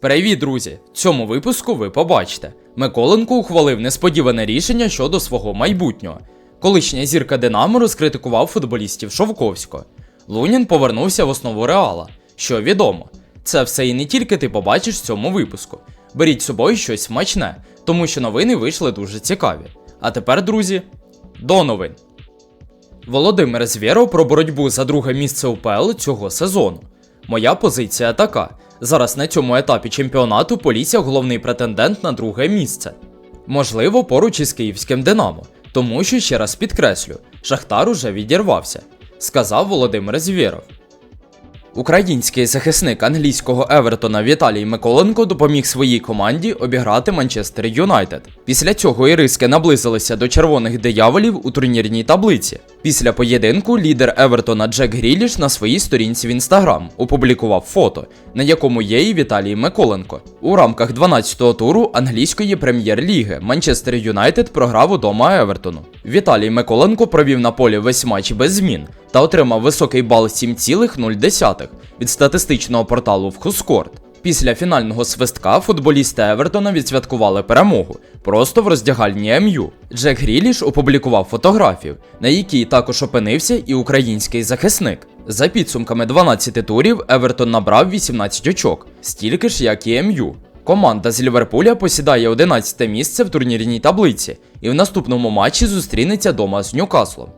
Привіт, друзі! В цьому випуску ви побачите. Миколенко ухвалив несподіване рішення щодо свого майбутнього. Колишня зірка Динамо розкритикував футболістів Шовковського. Лунін повернувся в основу реала. Що відомо, це все і не тільки ти побачиш в цьому випуску. Беріть з собою щось смачне, тому що новини вийшли дуже цікаві. А тепер, друзі, до новин. Володимир Звєров про боротьбу за друге місце УПЛ цього сезону. Моя позиція така: зараз на цьому етапі чемпіонату Полісся головний претендент на друге місце. Можливо, поруч із київським Динамо, тому що ще раз підкреслю, Шахтар уже відірвався, сказав Володимир Звєров. Український захисник англійського Евертона Віталій Миколенко допоміг своїй команді обіграти Манчестер Юнайтед. Після цього іриски наблизилися до червоних дияволів у турнірній таблиці. Після поєдинку лідер Евертона Джек Гріліш на своїй сторінці в інстаграм опублікував фото, на якому є і Віталій Миколенко. У рамках 12-го туру англійської прем'єр-ліги Манчестер Юнайтед програв удома Евертону. Віталій Миколенко провів на полі весь матч без змін та отримав високий бал 7,0 від статистичного порталу Вхускорт. Після фінального свистка футболісти Евертона відсвяткували перемогу просто в роздягальні МЮ. Джек Гріліш опублікував фотографію, на якій також опинився і український захисник. За підсумками 12 турів Евертон набрав 18 очок, стільки ж як і МЮ. Команда з Ліверпуля посідає 11 місце в турнірній таблиці і в наступному матчі зустрінеться дома з Ньюкаслом.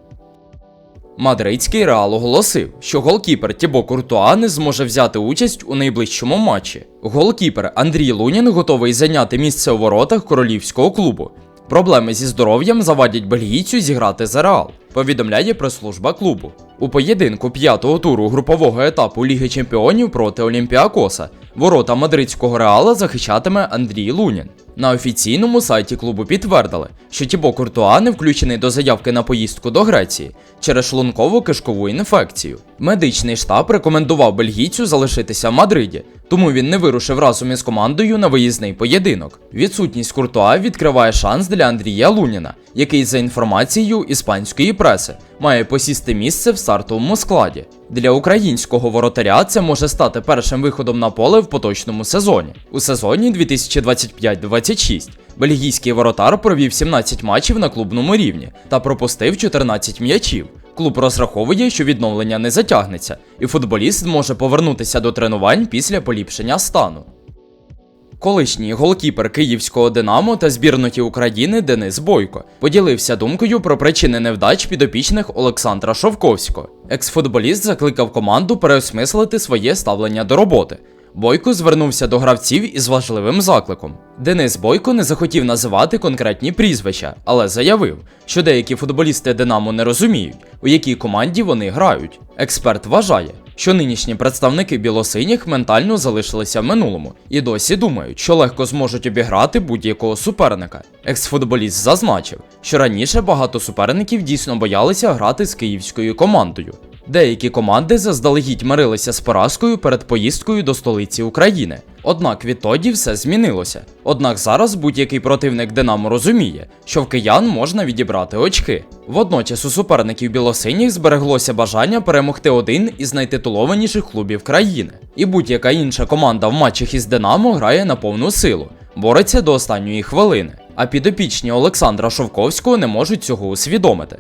Мадридський Реал оголосив, що голкіпер Тібо Куртуа не зможе взяти участь у найближчому матчі. Голкіпер Андрій Лунін готовий зайняти місце у воротах королівського клубу. Проблеми зі здоров'ям завадять бельгійцю зіграти за Реал, повідомляє прес-служба клубу. У поєдинку п'ятого туру групового етапу Ліги Чемпіонів проти Олімпіакоса ворота мадридського реала захищатиме Андрій Лунін. На офіційному сайті клубу підтвердили, що Тібо Куртуа не включений до заявки на поїздку до Греції через шлункову кишкову інфекцію. Медичний штаб рекомендував бельгійцю залишитися в Мадриді, тому він не вирушив разом із командою на виїзний поєдинок. Відсутність Куртуа відкриває шанс для Андрія Луніна, який, за інформацією іспанської преси, має посісти місце в стартовому складі. Для українського воротаря це може стати першим виходом на поле в поточному сезоні. У сезоні 2025-26 бельгійський воротар провів 17 матчів на клубному рівні та пропустив 14 м'ячів. Клуб розраховує, що відновлення не затягнеться, і футболіст зможе повернутися до тренувань після поліпшення стану. Колишній голкіпер київського Динамо та збірноті України Денис Бойко поділився думкою про причини невдач підопічних Олександра Шовковського. Екс-футболіст закликав команду переосмислити своє ставлення до роботи. Бойко звернувся до гравців із важливим закликом. Денис Бойко не захотів називати конкретні прізвища, але заявив, що деякі футболісти Динамо не розуміють, у якій команді вони грають. Експерт вважає, що нинішні представники білосиніх ментально залишилися в минулому і досі думають, що легко зможуть обіграти будь-якого суперника. Екс-футболіст зазначив, що раніше багато суперників дійсно боялися грати з київською командою. Деякі команди заздалегідь мирилися з поразкою перед поїздкою до столиці України. Однак відтоді все змінилося. Однак зараз будь-який противник Динамо розуміє, що в киян можна відібрати очки. Водночас у суперників білосиніх збереглося бажання перемогти один із найтитулованіших клубів країни. І будь-яка інша команда в матчах із Динамо грає на повну силу, бореться до останньої хвилини. А підопічні Олександра Шовковського не можуть цього усвідомити.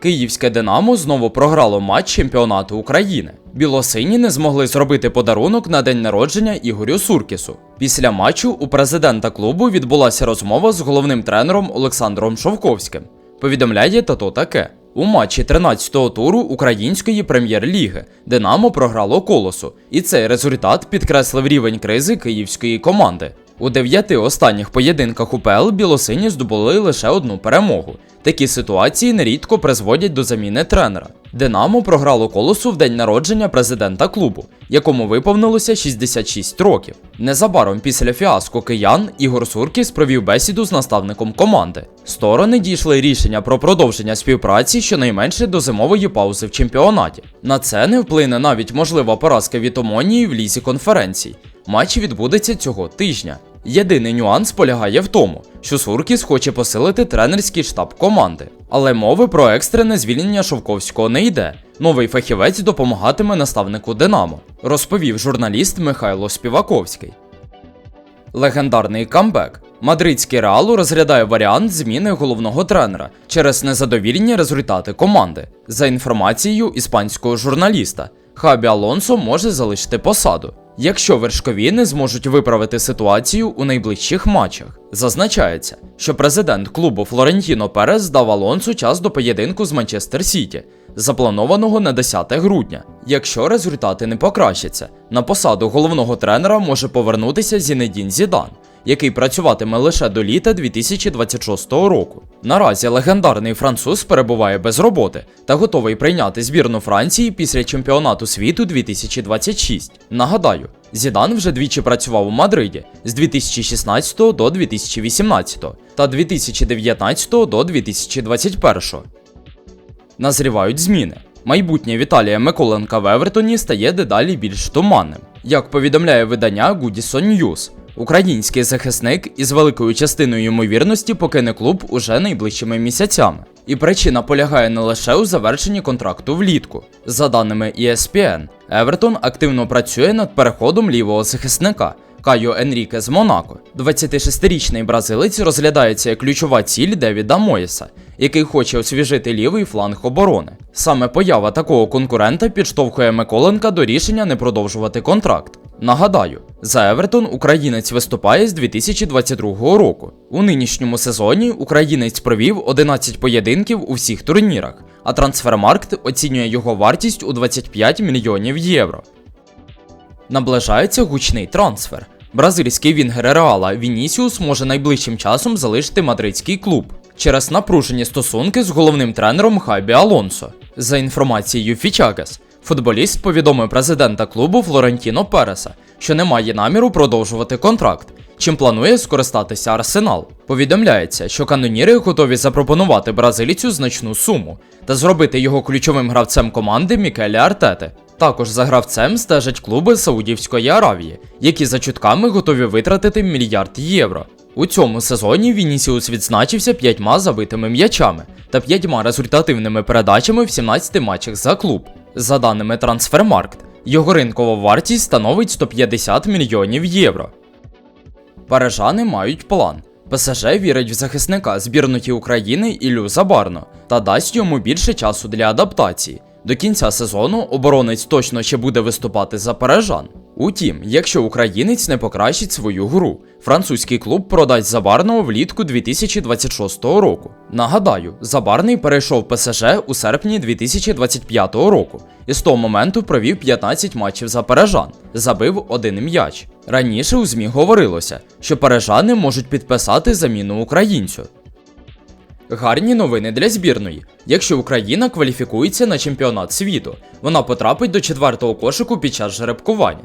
Київське Динамо знову програло матч чемпіонату України. Білосині не змогли зробити подарунок на день народження Ігорю Суркісу. Після матчу у президента клубу відбулася розмова з головним тренером Олександром Шовковським. Повідомляє тато таке. У матчі 13-го туру української прем'єр-ліги Динамо програло колосу, і цей результат підкреслив рівень кризи київської команди. У дев'яти останніх поєдинках УПЛ білосині здобули лише одну перемогу. Такі ситуації нерідко призводять до заміни тренера. Динамо програло колосу в день народження президента клубу, якому виповнилося 66 років. Незабаром після фіаско киян Ігор Суркіс провів бесіду з наставником команди. Сторони дійшли рішення про продовження співпраці щонайменше до зимової паузи в чемпіонаті. На це не вплине навіть можлива поразка від Омонії в лізі конференцій. Матч відбудеться цього тижня. Єдиний нюанс полягає в тому, що Суркіс хоче посилити тренерський штаб команди. Але мови про екстрене звільнення Шовковського не йде. Новий фахівець допомагатиме наставнику Динамо, розповів журналіст Михайло Співаковський. Легендарний камбек. Мадридський Реал розглядає варіант зміни головного тренера через незадовільні результати команди. За інформацією іспанського журналіста, Хабі Алонсо може залишити посаду, якщо вершкові не зможуть виправити ситуацію у найближчих матчах. Зазначається, що президент клубу Флорентіно Перес дав Алонсу час до поєдинку з Манчестер Сіті, запланованого на 10 грудня. Якщо результати не покращаться, на посаду головного тренера може повернутися Зінедін Зідан, який працюватиме лише до літа 2026 року. Наразі легендарний француз перебуває без роботи та готовий прийняти збірну Франції після чемпіонату світу 2026. Нагадаю, Зідан вже двічі працював у Мадриді з 2016 до 2018 та 2019 до 2021. Назрівають зміни. Майбутнє Віталія Миколенка в Евертоні стає дедалі більш туманним. Як повідомляє видання Goodison News, український захисник із великою частиною ймовірності покине клуб уже найближчими місяцями. І причина полягає не лише у завершенні контракту влітку. За даними ESPN, Евертон активно працює над переходом лівого захисника. Кайо Енріке з Монако. 26-річний бразилець розглядається як ключова ціль Девіда Моєса, який хоче освіжити лівий фланг оборони. Саме поява такого конкурента підштовхує Миколенка до рішення не продовжувати контракт. Нагадаю, за Евертон українець виступає з 2022 року. У нинішньому сезоні українець провів 11 поєдинків у всіх турнірах, а трансфермаркт оцінює його вартість у 25 мільйонів євро. Наближається гучний трансфер. Бразильський вінгер Реала Вінісіус може найближчим часом залишити мадридський клуб через напружені стосунки з головним тренером Хабі Алонсо. За інформацією Фічагас, футболіст повідомив президента клубу Флорентіно Переса, що не має наміру продовжувати контракт, чим планує скористатися Арсенал. Повідомляється, що каноніри готові запропонувати бразилійцю значну суму та зробити його ключовим гравцем команди Мікелі Артети. Також за гравцем стежать клуби Саудівської Аравії, які за чутками готові витратити мільярд євро. У цьому сезоні Вінісіус відзначився п'ятьма забитими м'ячами та п'ятьма результативними передачами в 17 матчах за клуб. За даними Трансфермаркт, його ринкова вартість становить 150 мільйонів євро. Парижани мають план. ПСЖ вірить в захисника збірної України Ілю Забарно та дасть йому більше часу для адаптації. До кінця сезону оборонець точно ще буде виступати за парижан. Утім, якщо українець не покращить свою гру, французький клуб продасть Забарного влітку 2026 року. Нагадаю, Забарний перейшов ПСЖ у серпні 2025 року і з того моменту провів 15 матчів за парижан, забив один м'яч. Раніше у ЗМІ говорилося, що парижани можуть підписати заміну українцю. Гарні новини для збірної. Якщо Україна кваліфікується на чемпіонат світу, вона потрапить до четвертого кошику під час жеребкування.